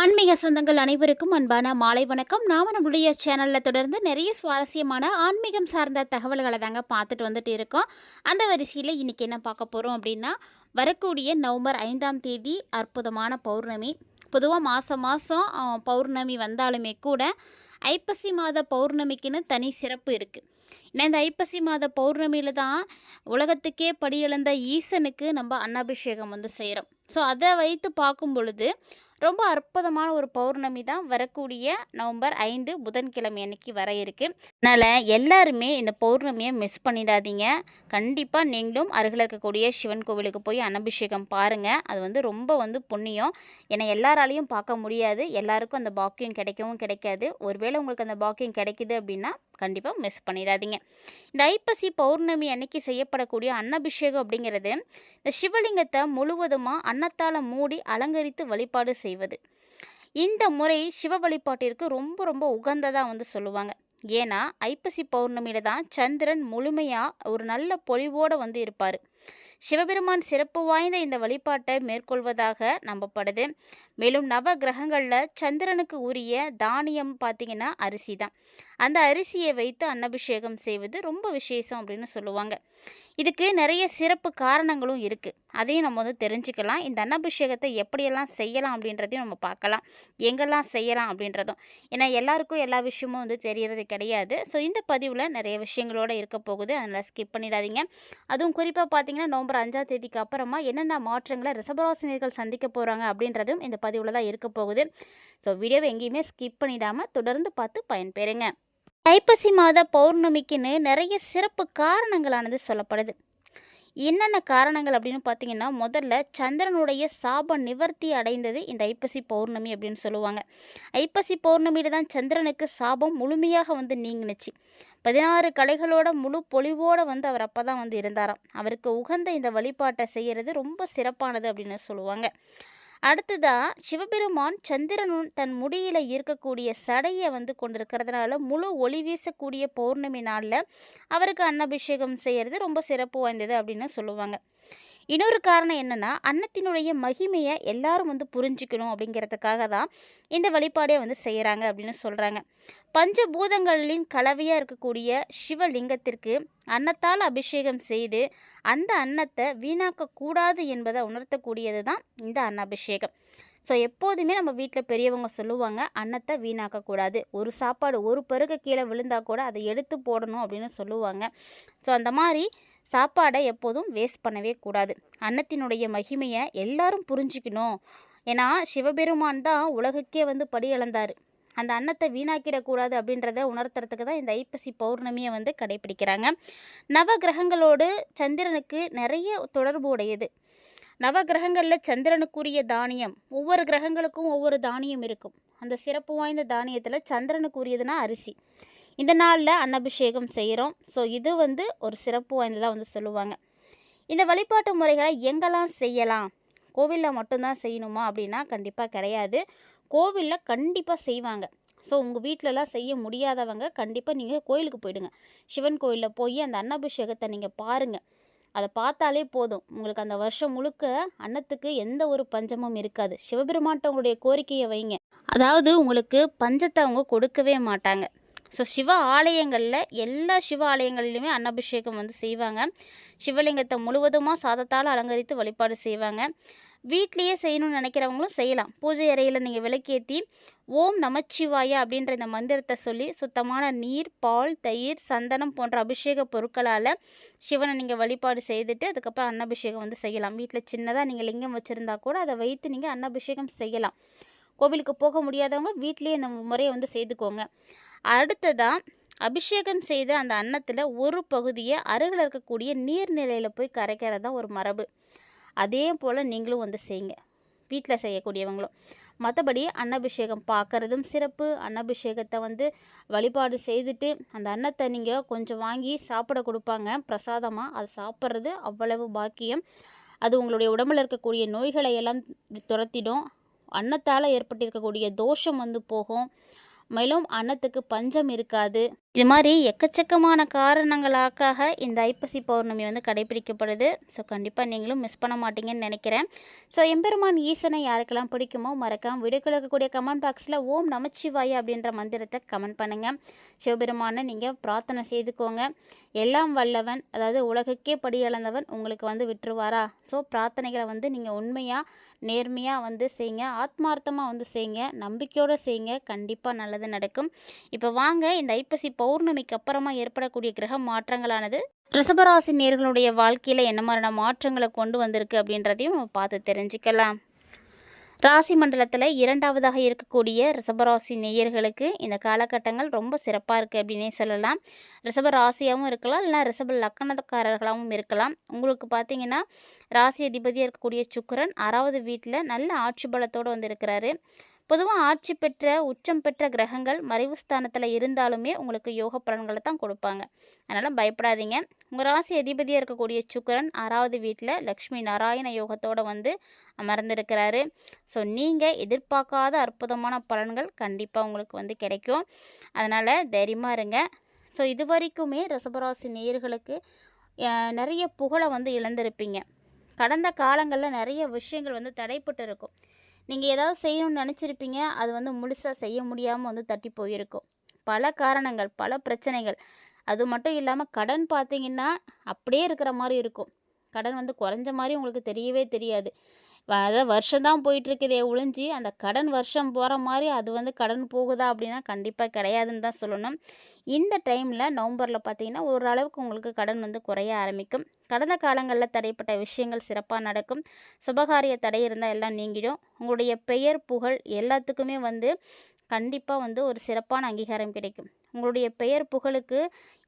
ஆன்மீக சொந்தங்கள் அனைவருக்கும் அன்பான மாலை வணக்கம். நான் நம்மளுடைய சேனலில் தொடர்ந்து நிறைய சுவாரஸ்யமான ஆன்மீகம் சார்ந்த தகவல்களை தாங்க பார்த்துட்டு வந்துட்டு இருக்கோம். அந்த வரிசையில் இன்றைக்கி என்ன பார்க்க போகிறோம் அப்படின்னா வரக்கூடிய நவம்பர் ஐந்தாம் தேதி அற்புதமான பௌர்ணமி. பொதுவாக மாதம் மாதம் பௌர்ணமி வந்தாலுமே கூட ஐப்பசி மாத பௌர்ணமிக்குன்னு தனி சிறப்பு இருக்குது ஏன்னா இந்த ஐப்பசி மாத பௌர்ணமியில் தான் உலகத்துக்கே படியெழுந்த ஈசனுக்கு நம்ம அன்னாபிஷேகம் வந்து செய்கிறோம் ஸோ அதை வைத்து பார்க்கும் பொழுது ரொம்ப அற்புதமான ஒரு பௌர்ணமி தான் வரக்கூடிய நவம்பர் ஐந்து புதன்கிழமை அன்னைக்கு வர இருக்கு. அதனால் எல்லாருமே இந்த பௌர்ணமியை மிஸ் பண்ணிடாதீங்க. கண்டிப்பாக நீங்களும் அருகில் இருக்கக்கூடிய சிவன் கோவிலுக்கு போய் அன்னபிஷேகம் பாருங்கள் அது வந்து ரொம்ப வந்து புண்ணியம். ஏன்னா எல்லாராலையும் பார்க்க முடியாது. எல்லாருக்கும் அந்த பாக்கியம் கிடைக்கவும் கிடைக்காது. ஒருவேளை உங்களுக்கு அந்த பாக்கியம் கிடைக்குது அப்படின்னா கண்டிப்பாக மிஸ் பண்ணிடாதீங்க. இந்த ஐப்பசி பௌர்ணமி அன்னைக்கு செய்யப்படக்கூடிய அன்னபிஷேகம் அப்படிங்கிறது இந்த சிவலிங்கத்தை முழுவதுமாக அன்னத்தால் மூடி அலங்கரித்து வழிபாடு செய்ய செய்வது. இந்த முறை சிவ வழிபாட்டிற்கு ரொம்ப ரொம்ப உகந்ததாக வந்து சொல்லுவாங்க. ஏன்னா ஐப்பசி பௌர்ணமியில தான் சந்திரன் முழுமையாக ஒரு நல்ல பொலிவோடு வந்து இருப்பார். சிவபெருமான் சிறப்பு வாய்ந்த இந்த வழிபாட்டை மேற்கொள்வதாக நம்பப்படுது. மேலும் நவ கிரகங்களில் சந்திரனுக்கு உரிய தானியம் பார்த்திங்கன்னா அரிசி தான். அந்த அரிசியை வைத்து அன்னபிஷேகம் செய்வது ரொம்ப விசேஷம் அப்படின்னு சொல்லுவாங்க. இதுக்கு நிறைய சிறப்பு காரணங்களும் இருக்குது அதையும் நம்ம வந்து தெரிஞ்சுக்கலாம். இந்த அன்னபிஷேகத்தை எப்படியெல்லாம் செய்யலாம் அப்படின்றதையும் நம்ம பார்க்கலாம். எங்கெல்லாம் செய்யலாம் அப்படின்றதும். ஏன்னா எல்லாருக்கும் எல்லா விஷயமும் வந்து தெரியறது கிடையாது. ஸோ இந்த பதிவில் நிறைய விஷயங்களோட இருக்க போகுது. அதனால் ஸ்கிப் பண்ணிடாதீங்க. அதுவும் குறிப்பாக பார்த்தீங்கன்னா நவம்பர் அஞ்சாம் தேதிக்கு அப்புறமா என்னென்ன மாற்றங்களை ரிசபராசினியர்கள் சந்திக்க போகிறாங்க அப்படின்றதும் இந்த பதிவில் தான் இருக்க போகுது. ஸோ வீடியோவை எங்கேயுமே ஸ்கிப் பண்ணிடாமல் தொடர்ந்து பார்த்து பயன்பெறுங்க. ஐப்பசி மாத பௌர்ணமிக்குன்னு நிறைய சிறப்பு காரணங்களானது சொல்லப்படுது. என்னென்ன காரணங்கள் அப்படின்னு பார்த்தீங்கன்னா முதல்ல சந்திரனுடைய சாப நிவர்த்தி அடைந்தது இந்த ஐப்பசி பௌர்ணமி அப்படின்னு சொல்லுவாங்க. ஐப்பசி பௌர்ணமியில் தான் சந்திரனுக்கு சாபம் முழுமையாக வந்து நீங்கினுச்சு. பதினாறு கலைகளோட முழு பொலிவோடு வந்து அவர் அப்போ தான் வந்து இருந்தாராம். அவருக்கு உகந்த இந்த வழிபாட்டை செய்கிறது ரொம்ப சிறப்பானது அப்படின்னு சொல்லுவாங்க. அடுத்ததாக சிவபெருமான் சந்திரனும் தன் முடியில் இருக்கக்கூடிய சடையை வந்து கொண்டிருக்கிறதுனால முழு ஒளி வீசக்கூடிய பௌர்ணமி நாளில் அவருக்கு அன்னபிஷேகம் செய்கிறது ரொம்ப சிறப்பு வாய்ந்தது அப்படின்னு சொல்லுவாங்க. இன்னொரு காரணம் என்னென்னா அன்னத்தினுடைய மகிமையை எல்லாரும் வந்து புரிஞ்சுக்கணும் அப்படிங்கிறதுக்காக தான் இந்த வழிபாடே வந்து செய்கிறாங்க அப்படின்னு சொல்கிறாங்க பஞ்சபூதங்களின் கலவையாக இருக்கக்கூடிய சிவலிங்கத்திற்கு அன்னத்தால் அபிஷேகம் செய்து அந்த அன்னத்தை வீணாக்கக்கூடாது என்பதை உணர்த்தக்கூடியது தான் இந்த அன்னாபிஷேகம். ஸோ எப்போதுமே நம்ம வீட்டில் பெரியவங்க சொல்லுவாங்க அன்னத்தை வீணாக்கக்கூடாது. ஒரு சாப்பாடு ஒரு பருக கீழே விழுந்தால் கூட அதை எடுத்து போடணும் அப்படின்னு சொல்லுவாங்க. ஸோ அந்த மாதிரி சாப்பாடை எப்போதும் வேஸ்ட் பண்ணவே கூடாது. அன்னத்தினுடைய மகிமையை எல்லாரும் புரிஞ்சுக்கணும். ஏன்னா சிவபெருமான் தான் உலகுக்கே வந்து படி இழந்தார் அந்த அன்னத்தை வீணாக்கிடக்கூடாது அப்படின்றத உணர்த்துறதுக்கு தான் இந்த ஐப்பசி பௌர்ணமியை வந்து கடைபிடிக்கிறாங்க நவ கிரகங்களோடு சந்திரனுக்கு நிறைய தொடர்பு உடையது. நவ கிரகங்களில் சந்திரனுக்குரிய தானியம். ஒவ்வொரு கிரகங்களுக்கும் ஒவ்வொரு தானியம் இருக்கும். அந்த சிறப்பு வாய்ந்த தானியத்தில் சந்திரனுக்குரியதுனா அரிசி. இந்த நாளில் அன்னபிஷேகம் செய்கிறோம் ஸோ இது வந்து ஒரு சிறப்பு வாய்ந்ததாக வந்து சொல்லுவாங்க. இந்த வழிபாட்டு முறைகளை எங்கெல்லாம் செய்யலாம்? கோவிலில் மட்டும்தான் செய்யணுமா அப்படின்னா கண்டிப்பாக கிடையாது. கோவிலில் கண்டிப்பாக செய்வாங்க. ஸோ உங்கள் வீட்டிலலாம் செய்ய முடியாதவங்க கண்டிப்பாக நீங்கள் கோயிலுக்கு போயிடுங்க. சிவன் கோயிலில் போய் அந்த அன்னபிஷேகத்தை நீங்கள் பாருங்கள் அதை பார்த்தாலே போதும். உங்களுக்கு அந்த வருஷம் முழுக்க அன்னத்துக்கு எந்த ஒரு பஞ்சமும் இருக்காது. சிவபெருமான்ட்ட உங்களுடைய கோரிக்கையை வைங்க. அதாவது உங்களுக்கு பஞ்சத்தை அவங்க கொடுக்கவே மாட்டாங்க. ஸோ சிவ ஆலயங்களில் எல்லா சிவ ஆலயங்களிலுமே அன்னபிஷேகம் வந்து செய்வாங்க. சிவலிங்கத்தை முழுவதுமாக சாதத்தால் அலங்கரித்து வழிபாடு செய்வாங்க. வீட்லேயே செய்யணும்னு நினைக்கிறவங்களும் செய்யலாம். பூஜை அறையில் நீங்கள் விளக்கேற்றி ஓம் நமச்சிவாயா அப்படின்ற இந்த மந்திரத்தை சொல்லி சுத்தமான நீர் பால் தயிர் சந்தனம் போன்ற அபிஷேக பொருட்களால் சிவனை நீங்கள் வழிபாடு செய்துட்டு அதுக்கப்புறம் அன்னபிஷேகம் வந்து செய்யலாம். வீட்டில் சின்னதாக நீங்கள் லிங்கம் வச்சுருந்தா கூட அதை வைத்து நீங்கள் அன்னபிஷேகம் செய்யலாம். கோவிலுக்கு போக முடியாதவங்க வீட்லேயே இந்த முறையை வந்து செய்துக்கோங்க. அடுத்ததாக அபிஷேகம் செய்த அந்த அன்னத்தில் ஒரு பகுதியை அருகில் இருக்கக்கூடிய நீர்நிலையில் போய் கரைக்கிறது தான் ஒரு மரபு. அதே போல் நீங்களும் வந்து செய்யுங்க வீட்டில் செய்யக்கூடியவங்களும். மற்றபடி அன்னபிஷேகம் பார்க்குறதும் சிறப்பு. அன்னபிஷேகத்தை வந்து வழிபாடு செய்துட்டு அந்த அன்னத்தை நீங்கள் கொஞ்சம் வாங்கி சாப்பிட கொடுப்பாங்க. பிரசாதமாக அது சாப்பிட்றது அவ்வளவு பாக்கியம். அது உங்களுடைய உடம்பில் இருக்கக்கூடிய நோய்களை எல்லாம் துரத்திடும். அன்னத்தால் ஏற்பட்டிருக்கக்கூடிய தோஷம் வந்து போகும். மேலும் அன்னத்துக்கு பஞ்சம் இருக்காது. இது மாதிரி எக்கச்சக்கமான காரணங்களுக்காக இந்த ஐப்பசி பௌர்ணமி வந்து கடைபிடிக்கப்படுது. ஸோ கண்டிப்பாக நீங்களும் மிஸ் பண்ண மாட்டீங்கன்னு நினைக்கிறேன். ஸோ எம்பெருமான் ஈசனை யாருக்கெல்லாம் பிடிக்குமோ மறக்காம வீடியோக்குள்ள இருக்கக்கூடிய கமெண்ட் பாக்ஸில் ஓம் நமச்சிவாய அப்படின்ற மந்திரத்தை கமெண்ட் பண்ணுங்கள் சிவபெருமானை நீங்கள் பிரார்த்தனை செய்துக்கோங்க. எல்லாம் வல்லவன் அதாவது உலகுக்கே படியளந்தவன் உங்களுக்கு வந்து விட்டுருவாரா? ஸோ பிரார்த்தனைகளை வந்து நீங்கள் உண்மையாக நேர்மையாக வந்து செய்யுங்க ஆத்மார்த்தமாக வந்து செய்யுங்க நம்பிக்கையோடு செய்யுங்க கண்டிப்பாக நல்லது. நடக்கும். இப்போ வாங்க இந்த ஐப்பசி பௌர்ணமிக்கு அப்புறமா ஏற்படக்கூடிய கிரக மாற்றங்களானது. ரிஷபராசி நேர்களுடைய வாழ்க்கையில் என்ன மாதிரியான மாற்றங்களை கொண்டு வந்திருக்கு அப்படின்றதையும் நம்ம பார்த்து தெரிஞ்சுக்கலாம். ராசி மண்டலத்தில் இரண்டாவதாக இருக்கக்கூடிய ரிஷபராசி நேயர்களுக்கு இந்த காலகட்டங்கள் ரொம்ப சிறப்பாக இருக்குது அப்படின்னே சொல்லலாம். ரிஷப ராசியாகவும் இருக்கலாம் இல்லை ரிஷப லக்கணக்காரர்களாகவும் இருக்கலாம். உங்களுக்கு பார்த்தீங்கன்னா ராசி அதிபதியாக இருக்கக்கூடிய சுக்கரன் ஆறாவது வீட்டில் நல்ல ஆட்சி பலத்தோடு வந்திருக்கிறாரு. பொதுவாக ஆட்சி பெற்ற உச்சம் பெற்ற கிரகங்கள் மறைவு ஸ்தானத்தில் இருந்தாலுமே உங்களுக்கு யோக பலன்களை தான் கொடுப்பாங்க. அதனால் பயப்படாதீங்க. உங்கள் ராசி அதிபதியாக இருக்கக்கூடிய சுக்கரன் ஆறாவது வீட்டில் லக்ஷ்மி நாராயண யோகத்தோடு வந்து அமர்ந்திருக்கிறாரு. ஸோ நீங்கள் எதிர்பார்க்காத அற்புதமான பலன்கள் கண்டிப்பாக உங்களுக்கு வந்து கிடைக்கும். அதனால் தைரியமாக இருங்க. ஸோ இது வரைக்குமே ரசபராசி நேயர்களுக்கு நிறைய புகழை வந்து இழந்திருப்பீங்க. கடந்த காலங்களில் நிறைய விஷயங்கள் வந்து தடைப்பட்டு இருக்கும். நீங்கள் ஏதாவது செய்யணும்னு நினச்சிருப்பீங்க. அது வந்து முழுசாக செய்ய முடியாமல் வந்து தட்டி போயிருக்கும். பல காரணங்கள் பல பிரச்சனைகள். அது மட்டும் இல்லாமல் கடன் பார்த்தீங்கன்னா அப்படியே இருக்கிற மாதிரி இருக்கும். கடன் வந்து குறைஞ்ச மாதிரி உங்களுக்கு தெரியவே தெரியாது. அதாவது வருஷம் தான் போயிட்டுருக்குதே ஒழிஞ்சு அந்த கடன் வருஷம் போகிற மாதிரி அது வந்து கடன் போகுதா அப்படின்னா கண்டிப்பாக கிடையாதுன்னு தான் சொல்லணும். இந்த டைமில் நவம்பரில் பார்த்தீங்கன்னா ஓரளவுக்கு உங்களுக்கு கடன் வந்து குறைய ஆரம்பிக்கும். கடந்த காலங்களில் தடைப்பட்ட விஷயங்கள் சிறப்பாக நடக்கும். சுபகாரிய தடை இருந்தால் எல்லாம் நீங்கிடும். உங்களுடைய பெயர் புகழ் எல்லாத்துக்குமே வந்து கண்டிப்பாக வந்து ஒரு சிறப்பான அங்கீகாரம் கிடைக்கும். உங்களுடைய பெயர் புகழுக்கு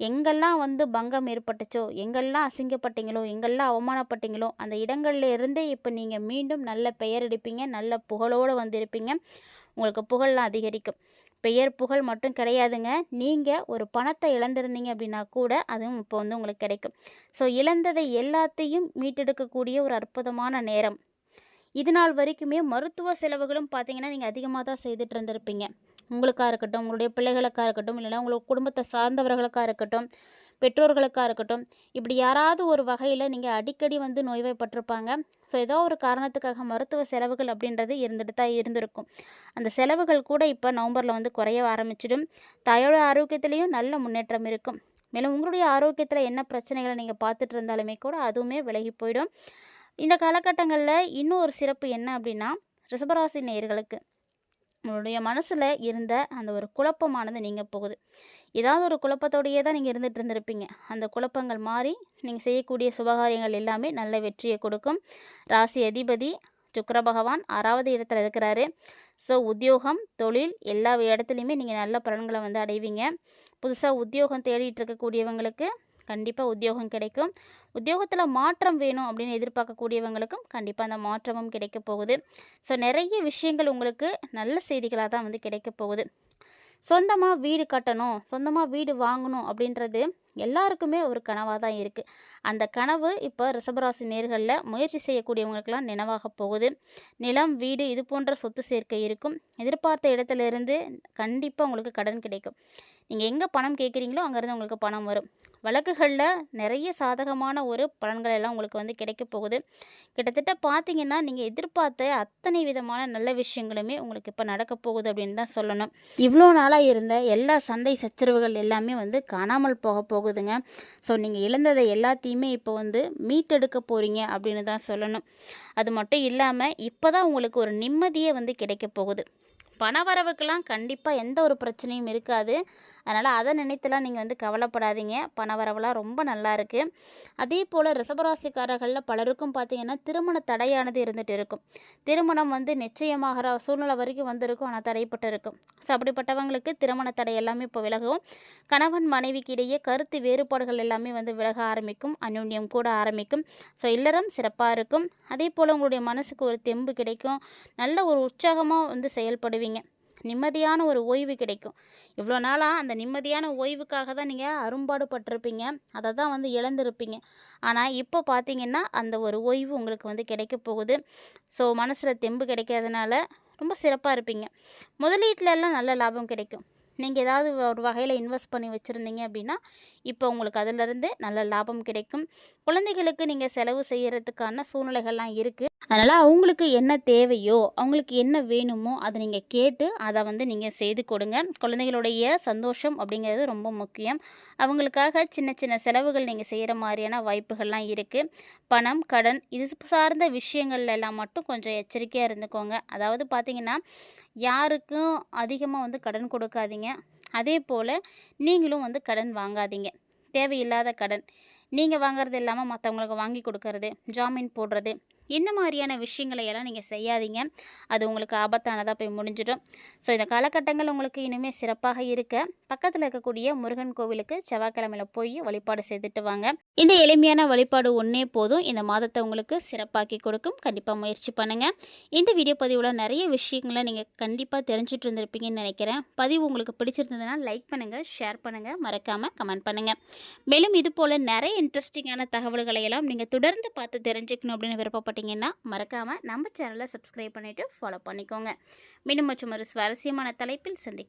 எங்கெல்லாம் வந்து பங்கம் ஏற்பட்டுச்சோ எங்கெல்லாம் அசிங்கப்பட்டீங்களோ எங்கெல்லாம் அவமானப்பட்டீங்களோ அந்த இடங்கள்ல இருந்தே இப்போ நீங்கள் மீண்டும் நல்ல பெயர் எடுப்பீங்க நல்ல புகழோடு வந்திருப்பீங்க. உங்களுக்கு புகழ்லாம் அதிகரிக்கும். பெயர் புகழ் மட்டும் கிடையாதுங்க. நீங்கள் ஒரு பணத்தை இழந்திருந்தீங்க அப்படின்னா கூட அதுவும் இப்போ வந்து உங்களுக்கு கிடைக்கும். ஸோ இழந்ததை எல்லாத்தையும் மீட்டெடுக்கக்கூடிய ஒரு அற்புதமான நேரம். இது நாள் வரைக்குமே மருத்துவ செலவுகளும் பார்த்தீங்கன்னா நீங்கள் அதிகமாக தான் செய்துட்டு இருந்திருப்பீங்க. உங்களுக்காக இருக்கட்டும் உங்களுடைய பிள்ளைகளுக்காக இருக்கட்டும் இல்லைன்னா உங்களோட குடும்பத்தை சார்ந்தவர்களுக்காக இருக்கட்டும் பெற்றோர்களுக்காக இருக்கட்டும் இப்படி யாராவது ஒரு வகையில் நீங்கள் அடிக்கடி வந்து நோய்வாய்ப்பட்டிருப்பாங்க. ஸோ ஏதோ ஒரு காரணத்துக்காக மருத்துவ செலவுகள் அப்படின்றது இருந்துட்டு தான் இருந்திருக்கும். அந்த செலவுகள் கூட இப்போ நவம்பரில் வந்து குறைய ஆரம்பிச்சிடும். தாயோட ஆரோக்கியத்துலேயும் நல்ல முன்னேற்றம் இருக்கும். மேலும் உங்களுடைய ஆரோக்கியத்தில் என்ன பிரச்சனைகளை நீங்கள் பார்த்துட்டு இருந்தாலுமே கூட அதுவுமே விலகி போயிடும். இந்த காலகட்டங்களில் இன்னும் ஒரு சிறப்பு என்ன அப்படின்னா ரிஷபராசி நேயர்களுக்கு. உங்களுடைய மனசில் இருந்த அந்த ஒரு குழப்பமானது நீங்கள் போகுது. ஏதாவது ஒரு குழப்பத்தோடையே தான் நீங்கள் இருந்துகிட்டு இருந்திருப்பீங்க. அந்த குழப்பங்கள் மாறி நீங்கள் செய்யக்கூடிய சுபகாரியங்கள் எல்லாமே நல்ல வெற்றியை கொடுக்கும். ராசி அதிபதி சுக்கர பகவான் ஆறாவது இடத்துல இருக்கிறாரு. ஸோ உத்தியோகம் தொழில் எல்லா இடத்துலையுமே நீங்கள் நல்ல பலன்களை வந்து அடைவீங்க. புதுசாக உத்தியோகம் தேடிட்டு இருக்கக்கூடியவங்களுக்கு கண்டிப்பாக உத்தியோகம் கிடைக்கும். உத்தியோகத்தில் மாற்றம் வேணும் அப்படின்னு எதிர்பார்க்கக்கூடியவங்களுக்கும் கண்டிப்பாக அந்த மாற்றமும் கிடைக்க போகுது. ஸோ நிறைய விஷயங்கள் உங்களுக்கு நல்ல செய்திகளாக தான் வந்து கிடைக்க போகுது. சொந்தமாக வீடு கட்டணும் சொந்தமாக வீடு வாங்கணும் அப்படின்றது எல்லாருக்குமே ஒரு கனவாக தான் இருக்குது அந்த கனவு இப்போ ரிஷபராசி நேர்களில் முயற்சி செய்யக்கூடியவங்களுக்கெல்லாம் நினைவாக போகுது. நிலம் வீடு இது போன்ற சொத்து சேர்க்கை இருக்கும். எதிர்பார்த்த இடத்துல இருந்து கண்டிப்பாக உங்களுக்கு கடன் கிடைக்கும். நீங்கள் எங்கே பணம் கேட்குறீங்களோ அங்கேருந்து உங்களுக்கு பணம் வரும். வழக்குகளில் நிறைய சாதகமான ஒரு பலன்கள் எல்லாம் உங்களுக்கு வந்து கிடைக்க போகுது. கிட்டத்தட்ட பார்த்தீங்கன்னா நீங்கள் எதிர்பார்த்த அத்தனை விதமான நல்ல விஷயங்களுமே உங்களுக்கு இப்போ நடக்க போகுது அப்படின்னு தான் சொல்லணும். இவ்வளோ நாளாக இருந்த எல்லா சண்டை சச்சரவுகள் எல்லாமே வந்து காணாமல் போக போகுதுங்க. ஸோ நீங்கள் இழந்ததை எல்லாத்தையுமே இப்போ வந்து மீட்டெடுக்க போகிறீங்க அப்படின்னு தான் சொல்லணும். அது மட்டும் இல்லாமல் இப்போ தான் உங்களுக்கு ஒரு நிம்மதியே வந்து கிடைக்க போகுது. பணவரவுக்கெல்லாம் கண்டிப்பாக எந்த ஒரு பிரச்சனையும் இருக்காது. அதனால் அதை நினைத்துலாம் நீங்கள் வந்து கவலைப்படாதீங்க. பணவரவுலாம் ரொம்ப நல்லா இருக்குது அதே போல் ரிசபராசிக்காரர்களில் பலருக்கும் பார்த்தீங்கன்னா திருமண தடையானது இருந்துகிட்டு இருக்கும். திருமணம் வந்து நிச்சயமாகிற சூழ்நிலை வரைக்கும் வந்திருக்கும். ஆனால் தடைப்பட்டு இருக்கும். ஸோ அப்படிப்பட்டவங்களுக்கு திருமண தடை எல்லாமே இப்போ விலகும். கணவன் மனைவிக்கு இடையே கருத்து வேறுபாடுகள் எல்லாமே வந்து விலக ஆரம்பிக்கும். அந்யோன்யம் கூட ஆரம்பிக்கும். ஸோ இல்லறம் சிறப்பாக இருக்கும். அதே போல் உங்களுடைய மனசுக்கு ஒரு தெம்பு கிடைக்கும். நல்ல ஒரு உற்சாகமாக வந்து செயல்படுவீங்க. நிம்மதியான ஒரு ஓய்வு கிடைக்கும். இவ்வளோ நாளாக அந்த நிம்மதியான ஓய்வுக்காக தான் நீங்கள் அரும்பாடு பட்டிருப்பீங்க அதை தான் வந்து இழந்திருப்பீங்க. ஆனால் இப்போ பார்த்தீங்கன்னா அந்த ஒரு ஓய்வு உங்களுக்கு வந்து கிடைக்க போகுது. ஸோ மனசில் தெம்பு கிடைக்காதனால ரொம்ப சிறப்பாக இருப்பீங்க. முதலீட்டுல எல்லாம் நல்ல லாபம் கிடைக்கும். நீங்கள் ஏதாவது ஒரு வகையில் இன்வெஸ்ட் பண்ணி வச்சுருந்தீங்க அப்படின்னா இப்போ உங்களுக்கு அதிலிருந்து நல்ல லாபம் கிடைக்கும். குழந்தைகளுக்கு நீங்கள் செலவு செய்கிறதுக்கான சூழ்நிலைகள்லாம் இருக்குது அதனால் அவங்களுக்கு என்ன தேவையோ அவங்களுக்கு என்ன வேணுமோ அதை நீங்கள் கேட்டு அதை வந்து நீங்கள் செய்து கொடுங்க. குழந்தைகளுடைய சந்தோஷம் அப்படிங்கிறது ரொம்ப முக்கியம். அவங்களுக்காக சின்ன சின்ன செலவுகள் நீங்கள் செய்கிற மாதிரியான வாய்ப்புகள்லாம் இருக்குது பணம் கடன் இது சார்ந்த விஷயங்கள்ல எல்லாம் மட்டும் கொஞ்சம் எச்சரிக்கையாக இருந்துக்கோங்க. அதாவது பார்த்தீங்கன்னா யாருக்கும் அதிகமாக வந்து கடன் கொடுக்காதீங்க. அதே போல் நீங்களும் வந்து கடன் வாங்காதீங்க. தேவையில்லாத கடன். நீங்கள் வாங்குறது இல்லாமல் மற்றவங்களுக்கு வாங்கி கொடுக்கறது ஜாமீன் போடுறது இந்த மாதிரியான விஷயங்களை எல்லாம் நீங்கள் செய்யாதீங்க. அது உங்களுக்கு ஆபத்தானதாக போய் முடிஞ்சிடும். ஸோ இந்த காலகட்டங்கள் உங்களுக்கு இனிமேல் சிறப்பாக இருக்க. பக்கத்தில் இருக்கக்கூடிய முருகன் கோவிலுக்கு செவ்வாய்க்கிழமையில போய் வழிபாடு செய்துட்டு வாங்க. இந்த எளிமையான வழிபாடு ஒன்றே போதும். இந்த மாதத்தை உங்களுக்கு சிறப்பாக்கி கொடுக்கும். கண்டிப்பாக முயற்சி பண்ணுங்கள் இந்த வீடியோ பதிவில் நிறைய விஷயங்களை நீங்கள் கண்டிப்பாக தெரிஞ்சுட்டு இருந்திருப்பீங்கன்னு நினைக்கிறேன். பதிவு உங்களுக்கு பிடிச்சிருந்ததுன்னா லைக் பண்ணுங்கள் ஷேர் பண்ணுங்கள் மறக்காமல் கமெண்ட் பண்ணுங்கள் மேலும் இது போல் நிறைய இன்ட்ரெஸ்டிங்கான தகவல்களை எல்லாம் நீங்கள் தொடர்ந்து பார்த்து தெரிஞ்சுக்கணும் அப்படின்னு விருப்பப்பட்டு விருப்பப்பட்டீங்கன்னா மறக்காமல் நம்ம சேனலை சப்ஸ்கிரைப் பண்ணிவிட்டு ஃபாலோ பண்ணிக்கோங்க. மீண்டும் மற்றும் ஒரு சுவாரஸ்யமான தலைப்பில் சந்திக்க